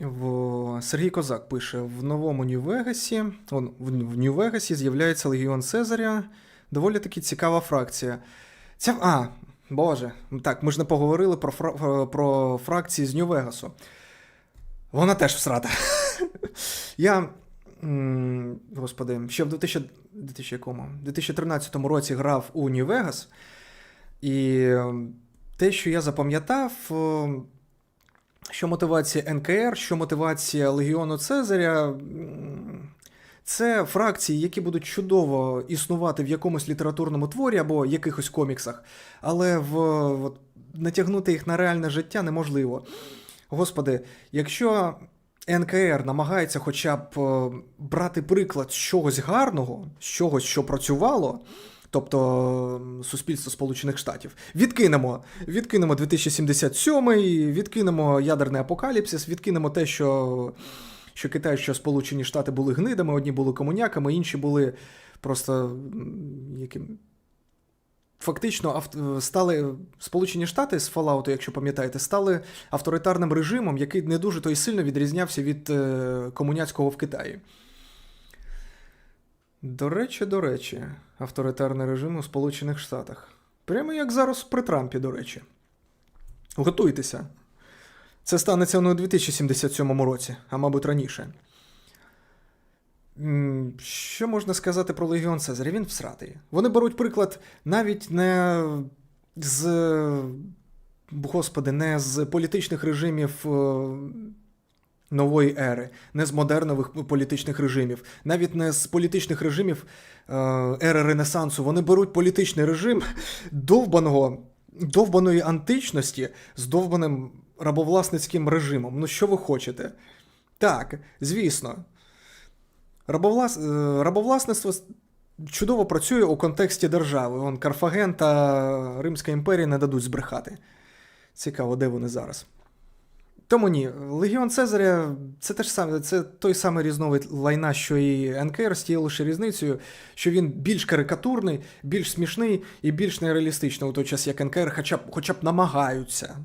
В... Сергій Козак пише: в новому Нью-Вегасі, в Нью-Вегасі з'являється Легіон Цезаря. Доволі таки цікава фракція. Ця... А, Боже, так, ми ж не поговорили про, фра... про фракції з Нью-Вегасу. Вона теж всрата. Я. Господи, ще в 2000... 2000 якому? 2013 році грав у Нью-Вегас, і ем, те, що я запам'ятав, ем, що мотивація НКР, що мотивація Легіону Цезаря. Це фракції, які будуть чудово існувати в якомусь літературному творі або якихось коміксах, але в, от, натягнути їх на реальне життя неможливо. Господи, якщо НКР намагається хоча б е, брати приклад з чогось гарного, з чогось, що працювало, тобто суспільство Сполучених Штатів, відкинемо, відкинемо 2077, відкинемо ядерний апокаліпсис, відкинемо те, що, що Китай, що Сполучені Штати були гнидами, одні були комуняками, інші були просто яким. Фактично авт- стали Сполучені Штати з Fallout, якщо пам'ятаєте, стали авторитарним режимом, який не дуже то й сильно відрізнявся від е, комуняцького в Китаї. До речі, до речі, авторитарний режим у Сполучених Штатах. Прямо як зараз при Трампі, до речі. Готуйтеся. Це станеться не у 2077 році, а мабуть раніше. Що можна сказати про Легіон Цезаря? Він всратий. Вони беруть приклад навіть не з. Господи, не з політичних режимів е, нової ери, не з модернових політичних режимів, навіть не з політичних режимів е, ери Ренесансу. Вони беруть політичний режим довбаного, довбаної античності з довбаним рабовласницьким режимом. Ну, що ви хочете? Так, звісно. Рабовлас... е, Рабовласництво чудово працює у контексті держави. Он Карфаген та Римська імперія не дадуть збрехати. Цікаво, де вони зараз. Тому ні, Легіон Цезаря це теж саме, це той самий різновид лайна, що і НКР, з тією лише різницею, що він більш карикатурний, більш смішний і більш нереалістичний у той час, як НКР, хоча б, хоча б намагаються